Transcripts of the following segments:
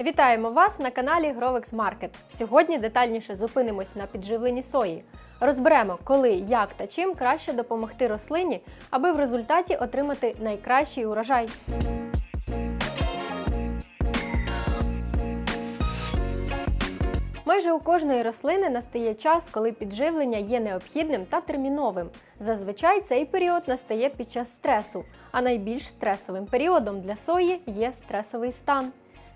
Вітаємо вас на каналі Grovex Market. Сьогодні детальніше зупинимось на підживленні сої. Розберемо, коли, як та чим краще допомогти рослині, аби в результаті отримати найкращий урожай. Майже у кожної рослини настає час, коли підживлення є необхідним та терміновим. Зазвичай цей період настає під час стресу, а найбільш стресовим періодом для сої є стресовий стан.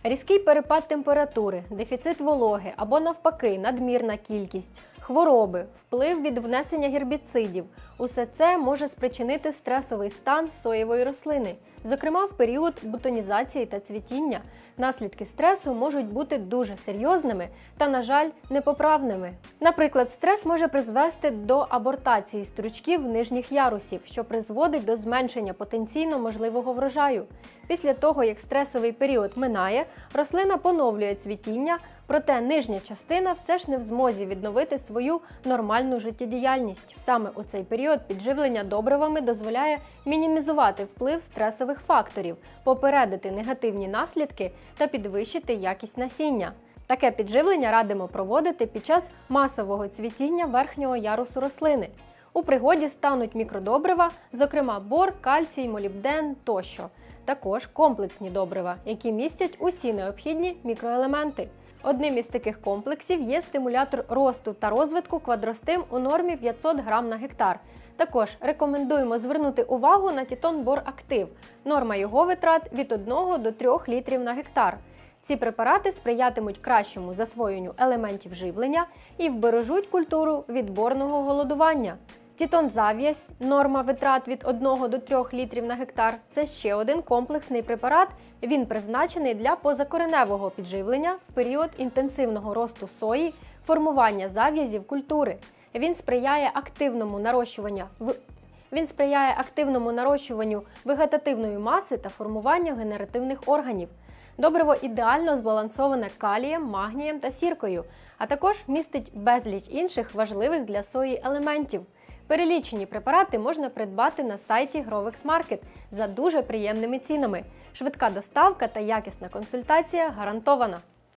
Різкий перепад температури, дефіцит вологи або навпаки надмірна кількість, хвороби, вплив від внесення гербіцидів усе це може спричинити стресовий стан соєвої рослини, зокрема в період бутонізації та цвітіння. Наслідки стресу можуть бути дуже серйозними та, на жаль, непоправними. Наприклад, стрес може призвести до абортації стручків нижніх ярусів, що призводить до зменшення потенційно можливого врожаю. Після того, як стресовий період минає, рослина поновлює цвітіння, проте нижня частина все ж не в змозі відновити свою нормальну життєдіяльність. Саме у цей період підживлення добривами дозволяє мінімізувати вплив стресових факторів, попередити негативні наслідки та підвищити якість насіння. Таке підживлення радимо проводити під час масового цвітіння верхнього ярусу рослини. У пригоді стануть мікродобрива, зокрема бор, кальцій, молібден тощо. Також комплексні добрива, які містять усі необхідні мікроелементи. Одним із таких комплексів є стимулятор росту та розвитку квадростим у нормі 500 грам на гектар. Також рекомендуємо звернути увагу на Тітон Бор Актив. Норма його витрат від 1 до 3 літрів на гектар. Ці препарати сприятимуть кращому засвоєнню елементів живлення і вбережуть культуру від борного голодування. Тітон Зав'язь, норма витрат від 1 до 3 літрів на гектар. Це ще один комплексний препарат. Він призначений для позакореневого підживлення в період інтенсивного росту сої, формування зав'язів культури. Він сприяє активному нарощуванню в- він сприяє активному нарощуванню вегетативної маси та формуванню генеративних органів. Добриво ідеально збалансоване калієм, магнієм та сіркою, а також містить безліч інших важливих для сої елементів. Перелічені препарати можна придбати на сайті Grovex Market за дуже приємними цінами. Швидка доставка та якісна консультація гарантована.